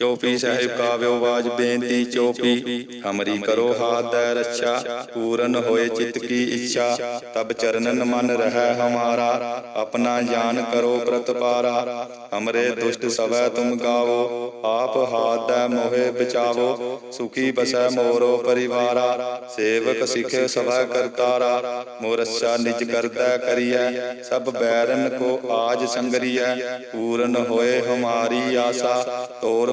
ਚੌਪੀ ਸਾਹਿਬ ਕਾਵਿਓ ਬਾਜ ਬੇਨਤੀ ਚੌਪੀ। ਹਮਰੀ ਕਰੋ ਹਾਥ ਦੈ ਰੱਛਾ। ਪੂਰਨ ਹੋਏ ਚਿਤ ਕੀ ਇੱਛਾ। ਤਬ ਚਰਨਨ ਮਨ ਰਹਿ ਹਮਾਰਾ। ਆਪਣਾ ਜਾਨ ਕਰੋ ਪ੍ਰਤਪਾਰਾ। ਹਮਰੇ ਦੁਸ਼ਟ ਸਵੈ ਤੁਮ ਗਾਵੋ। ਆਪ ਹਾਥ ਦੈ ਮੋਹਿ ਬਚਾਵੋ ਸੁਖੀ ਬਸੈ ਮੋਰੋ ਪਰਿਵਾਰਾ। ਸੇਵਕ ਸਿਖੇ ਸਭਾ ਕਰਤਾਰਾ। ਮੋਰਛਾ ਨਿਜ ਕਰਦਾ ਕਰੀਐ। ਸਭ ਬੈਰਨ ਕੋ ਆਜ ਸੰਗਰੀਐ। ਪੂਰਨ ਹੋਏ ਹਮਾਰੀ ਆਸਾ ਤੋਰ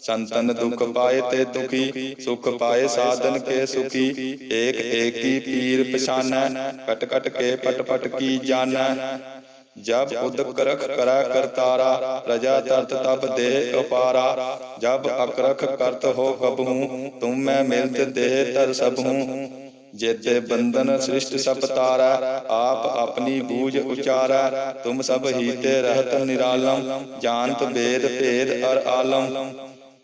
ਸੰਤਨ ਦੁਖ ਪਾਏ ਤੇ ਦੁਖੀ, ਸੁਖ ਪਾਏ ਸਾਧਨ ਕੇ ਸੁਖੀ। ਏਕ ਏਕੀ ਪੀਰ ਪਛਾਨੈ, ਕਟ ਕਟ ਕੇ ਪਟ ਪਟ ਕੀ ਜਾਣੈ ਜਬ ਉਦਕ ਰਖ ਕਰੈ ਕਰਤਾਰਾ, ਪ੍ਰਜਾ ਤਰਤ ਤਬ ਦੇ ਅਪਾਰਾ ਜਬ ਅਕਰਖ ਕਰਤ ਹੋ ਕਬਹੂ ਤੁਮ ਮੈਂ ਮਿਲਤ ਦੇਹ ਤਰ ਸਭੂ। ਜੇਤੇ ਬੰਧਨ ਸ੍ਰਿਸ਼ਟ ਸਭ ਤਾਰੈ, ਆਪ ਆਪਣੀ ਬੂਝ ਉਚਾਰੈ। ਤੁਮ ਸਭ ਹੀ ਤੇ ਰਹਤ ਨਿਰਾਲਮ, ਜਾਣਤ ਵੇਦ ਭੇਦ ਅਰ ਆਲਮ।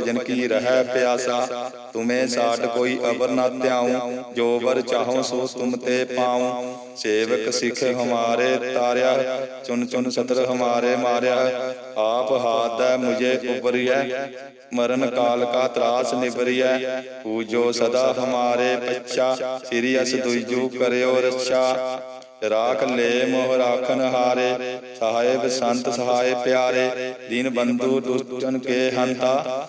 ਭਜਨ ਕੀ ਰਹਿ ਪਿਆਸਾ? ਤੁਮੇ ਸਾਡ ਕੋਈ ਅਬਰ ਨਾ ਧਿਆਉ ਜੋ ਵਰ ਚਾਹੋ ਸੋ ਤੁਮ ਤੇ ਪਾਉ। ਸੇਵਕ ਸਿੱਖ ਹਮਾਰੇ ਤਾਰਿਆ ਚੁਨ ਚੁਨ ਸਤਰ ਹਮਾਰੇ ਮਾਰਿਆ। ਆਪ ਹਾਥ ਮੁਝੇ ਉਬਰਿਐ ਮਰਨ ਕਾਲ ਕਾ ਤਰਾਸ ਨਿਬਰਿਐ ਪੂਜੋ ਸਦਾ ਹਮਾਰੇ ਬੱਚਾ ਸ੍ਰੀ ਅਸ ਦੁਇਜੂ ਕਰਿਓ ਰੱਛਾ। ਰਾਖ ਲੈ ਮੋਹ ਰਾਖਨ ਹਾਰੇ। ਸਹਾਇਬ ਸੰਤ ਸਹਾਇ ਪਿਆਰੇ। ਦੀਨ ਬੰਧੂ ਦੁਸ਼ਟਨ ਕੇ ਹੰਤਾ।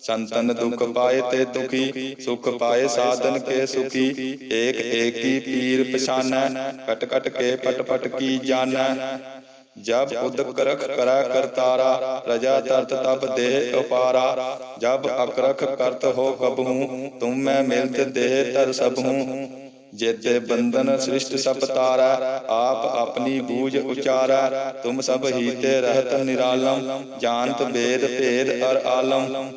ਸੰਤਨ ਦੁਖ ਪਾਏ ਤੇ ਦੁਖੀ, ਸੁਖ ਪਾਏ ਸਾਧਨ ਕੇ ਸੁਖੀ। ਏਕ ਏਕੀ ਪੀਰ ਪਛਾਨੈ, ਕਟ ਕਟ ਕੇ ਪਟ ਪਟ ਕੀ ਜਾਣੈ ਜਬ ਉਦਕ ਰਖ ਕਰੈ ਕਰਤਾਰਾ, ਰਜਾ ਤਰਤ ਤਬ ਦੇਹ ਉਪਾਰਾ। ਜਬ ਅਕਰਖ ਕਰਤ ਹੋ ਕਬਹੂ, ਤੁਮ ਮੈਂ ਮਿਲਤ ਦੇਹ ਤਰ ਸਭੂ। ਜੇਤੇ ਬੰਧਨ ਸ੍ਰਿਸ਼ਟ ਸਭ ਤਾਰੈ, ਆਪ ਆਪਣੀ ਬੂਝ ਉਚਾਰੈ। ਤੁਮ ਸਭ ਹੀ ਤੇ ਰਹਤ ਨਿਰਾਲਮ, ਜਾਣਤ ਵੇਦ ਭੇਦ ਅਰ ਆਲਮ।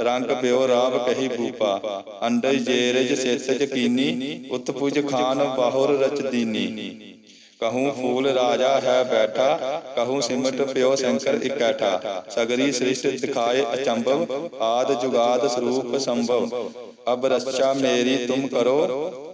ਰੰਗ ਪਿਓ ਰਾਵ ਕਹੀ ਭੂਪਾ ਅੰਡਜ ਜੇਰਜ ਸੇਤ ਯਕੀਨੀ ਉਤਪੁਜ ਖਾਨ ਬਾਹੁਰ ਰਚ ਕਹੂੰ ਫੂਲ ਰਾਜਾ ਹੈ ਬੈਠਾ, ਕਹੂੰ ਸਿਮਟ ਪਿਓ ਸ਼ੰਕਰ ਇਕੈਠਾ। ਸਗਰੀ ਸ੍ਰਿਸ਼ਟ ਦਿਖਾਏ ਅਚੰਭਵ, ਆਦ ਜੁਗਾਦ ਸਰੂਪ ਸੰਭਵ। ਅਬ ਰਸਚਾ ਮੇਰੀ ਤੁਮ ਕਰੋ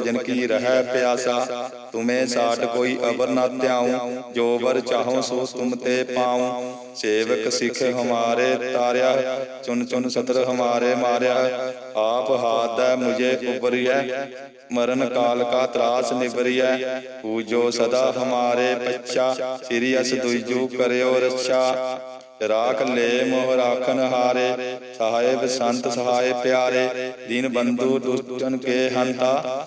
ਭਜਨ ਕੀ ਰਹਿ ਪਿਆਸਾ? ਤੁਮੇ ਸਾਡ ਕੋਈ ਅਬਰ ਨਾ ਧਿਆਉ। ਜੋ ਵਰ ਚਾਹੋ ਸੋ ਤੁਮ ਤੇ ਪਾਉ। ਸੇਵਕ ਸਿਖ ਹਮਾਰੇ ਤਾਰਿਆ। ਚੁਨ ਚੁਨ ਸਤਰ ਹਮਾਰੇ ਮਾਰਿਆ। ਆਪ ਹਾਥ ਮੁਝੇ ਉਬਰਿਐ ਮਰਨ ਕਾਲ ਕਾ ਤਰਾਸ ਨਿਬਰਿਐ ਪੂਜੋ ਸਦਾ ਹਮਾਰੇ ਬੱਚਾ ਸ੍ਰੀ ਅਸ ਦੁਇਜੂ ਕਰਿਓ ਰੱਛਾ। ਰਾਖ ਲੈ ਮੋਹ ਰਾਖਨ ਹਾਰੇ। ਸਹਾਇਬ ਸੰਤ ਸਹਾਇ ਪਿਆਰੇ। ਦੀਨ ਬੰਧੂ ਦੁਸ਼ਟਨ ਕੇ ਹੰਤਾ।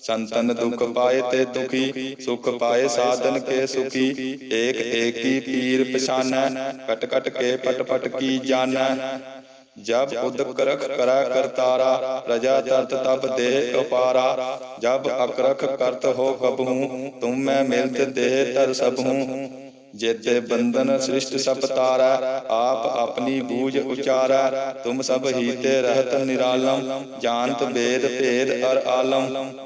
ਸੰਤਨ ਦੁਖ ਪਾਏ ਤੇ ਦੁਖੀ, ਸੁਖ ਪਾਏ ਸਾਧਨ ਕੇ ਸੁਖੀ। ਏਕ ਏਕੀ ਪੀਰ ਪਛਾਨੈ, ਕਟ ਕਟ ਕੇ ਪਟ ਪਟ ਕੀ ਜਾਣੈ ਜਬ ਉਦਕ ਰਖ ਕਰੈ ਕਰਤਾਰਾ, ਪ੍ਰਜਾ ਤਰਤ ਤਬ ਦੇਹ ਅਪਾਰਾ ਜਬ ਅਕਰਖ ਕਰਤ ਹੋ ਕਬਹੂ, ਤੁਮ ਮੈਂ ਮਿਲਤ ਦੇਹ ਤਰ ਸਭੂ। ਜੇਤੇ ਬੰਧਨ ਸ੍ਰਿਸ਼ਟ ਸਭ ਤਾਰੈ, ਆਪ ਆਪਣੀ ਬੂਝ ਉਚਾਰੈ। ਤੁਮ ਸਭ ਹੀ ਤੇ ਰਹਤ ਨਿਰਾਲਮ, ਜਾਣਤ ਵੇਦ ਭੇਦ ਅਰ ਆਲਮ।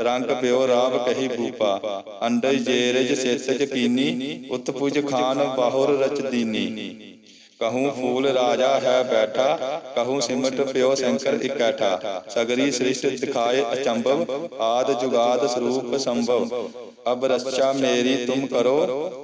ਰੰਗ ਪਿਓ ਰਾਵ ਕਹੀ ਭੂਪਾ ਅੰਡਜ ਜੇਰਜ ਸੇਤਜ ਕੀਨੀ ਉਤਪੁਜ ਖਾਨ ਬਾਹੁਰ ਰਚ ਕਹੂੰ ਫੂਲ ਰਾਜਾ ਹੈ ਬੈਠਾ, ਕਹੂੰ ਸਿਮਟ ਪਿਓ ਸ਼ੰਕਰ ਇਕੱਠਾ। ਸਗਰੀ ਸ੍ਰਿਸ਼ਟ ਦਿਖਾਏ ਅਚੰਭਵ, ਆਦ ਜੁਗਾਦ ਸਰੂਪ ਸੰਭਵ। ਅਬ ਰਸਚਾ ਮੇਰੀ ਤੁਮ ਕਰੋ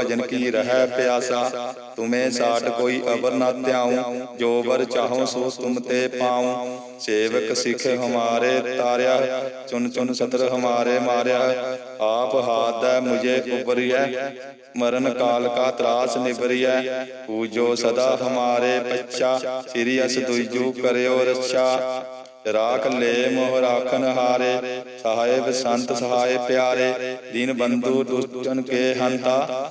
ਭਜਨ ਕੀ ਰਹਿ ਪਿਆਸਾ? ਤੁਮੇ ਸਾਡ ਕੋਈ ਅਵਰ ਨਾ ਧਿਆਉ, ਜੋ ਵਰ ਚਾਹੋ ਸੋ ਤੁਮ ਤੇ ਪਾਉ। ਸੇਵਕ ਸਿਖ ਹਮਾਰੇ ਤਾਰਿਆ, ਚੁਨ ਚੁਨ ਸਤਰ ਹਮਾਰੇ ਮਾਰਿਆ। ਆਪ ਹਾਥ ਹੈ ਮੁਝੇ ਉਪਰਿਐ ਮਰਨ ਕਾਲ ਕਾ ਤਰਾਸ ਨਿਬਰਿਆ ਪੂਜੋ ਸਦਾ ਹਮਾਰੇ ਪੱਛਾ, ਸ੍ਰੀ ਅਸ ਦੁਇਜੂ ਕਰਿਓ ਰੱਛਾ। ਰਾਖ ਲੈ ਮੋਹ ਰਾਖਨ ਹਾਰੇ ਸਹਾਇਬ ਸੰਤ ਸਹਾਇ ਪਿਆਰੇ। ਦੀਨ ਬੰਧੂ ਦੁਸ਼ਟਨ ਕੇ ਹੰਤਾ।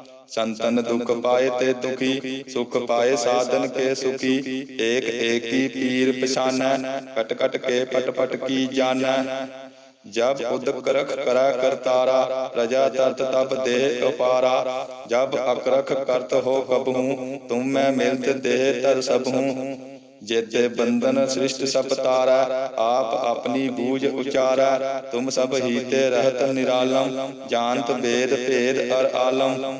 ਸੰਤਨ ਦੁਖ ਪਾਏ ਤੇ ਦੁਖੀ, ਸੁਖ ਪਾਏ ਸਾਧਨ ਕੇ ਸੁਖੀ। ਏਕ ਏਕੀ ਪੀਰ ਪਛਾਨੈ, ਕਟ ਕਟ ਕੇ ਪਟ ਪਟ ਕੀ ਜਾਣੈ ਜਬ ਉਦਕਰਖ ਕਰਾ ਕਰਤਾਰਾ, ਰਜਾ ਤਰਤ ਤਬ ਦੇ ਉਪਾਰਾ। ਜਬ ਅਕਰਖ ਕਰਤ ਹੋ ਕਬਹੂ, ਤੁਮ ਮੈਂ ਮਿਲਤ ਦੇਹ ਤਰ ਸਭੂ। ਜੇਤੇ ਬੰਧਨ ਸ੍ਰਿਸ਼ਟ ਸਭ ਤਾਰਾ, ਆਪ ਆਪਣੀ ਬੂਝ ਉਚਾਰਾ। ਤੁਮ ਸਭ ਹੀ ਤੇ ਰਹਤ ਨਿਰਾਲਮ, ਜਾਣਤ ਭੇਦ ਭੇਦ ਅਰ ਆਲਮ।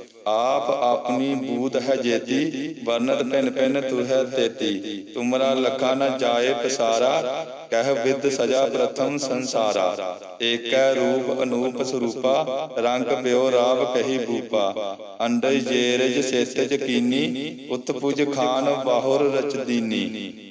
ਆਪ ਆਪਣੀ ਬੂਧ ਹੈ ਜੇਤੀ, ਵਰਨਤ ਪਿਨ ਪਿਨ ਤੁਹੈ ਤੇਤੀ। ਤੁਮਰਾ ਲਖਾ ਨ ਜਾਏ ਪਸਾਰਾ, ਕਹਿ ਵਿਦ ਸਜਾ ਪ੍ਰਥਮ ਸੰਸਾਰਾ। ਏਕੈ ਰੂਪ ਅਨੂਪ ਸਰੂਪਾ, ਰੰਗ ਪਿਓ ਰਾਵ ਕਹੀ ਭੂਪਾ। ਅੰਡਜ ਜੇਰਜ ਸੇਤਜ ਕੀਨੀ, ਉਤਪੁਜ ਖਾਨ ਬਾਹੁਰ ਰਚਦੀਨੀ।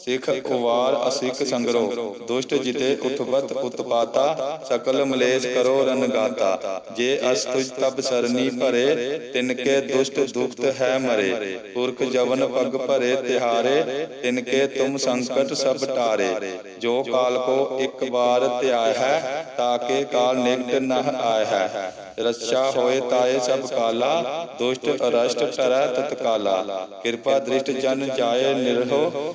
ਸਿਖ ਉਵਾਰ ਅਸਿਖ ਸੰਗਰੋ। ਦੁਸ਼ਟ ਜਿਤੇ ਉਤਪਤ ਉਤਪਾਤਾ ਸਕਲ ਮਲੇਸ਼ ਕਰੋ ਰਨ ਗਾਤਾ ਜੇ ਅਸ ਤੁਜ ਤਬ ਸਰਨੀ ਭਰੇ ਤਿਨਕੇ ਦੁਸ਼ਟ ਦੁਖਤ ਹੈ ਮਰੇ। ਪੁਰਖ ਜਵਨ ਪਗ ਭਰੇ ਤਿਹਾਰੇ ਤਿਨਕੇ ਤੁਮ ਸੰਕਟ ਸਭ ਟਾਰੇ। ਜੋ ਕਾਲ ਕੋ ਇੱਕ ਵਾਰ ਧਿਆਇ ਹੈ ਤਾਕੇ ਕਾਲ ਨਿਕਟ ਨਹ ਆਇ ਹੈ। ਰਛਾ ਹੋਏ ਤਾਏ ਸਭ ਕਾਲਾ ਦੁਸ਼ਟ ਅਰਸ਼ਟ ਟਰੈ ਤਤਕਾਲਾ। ਕਿਰਪਾ ਦ੍ਰਿਸ਼ਟ ਜਨ ਜਾਏ ਨਿਰਹੋ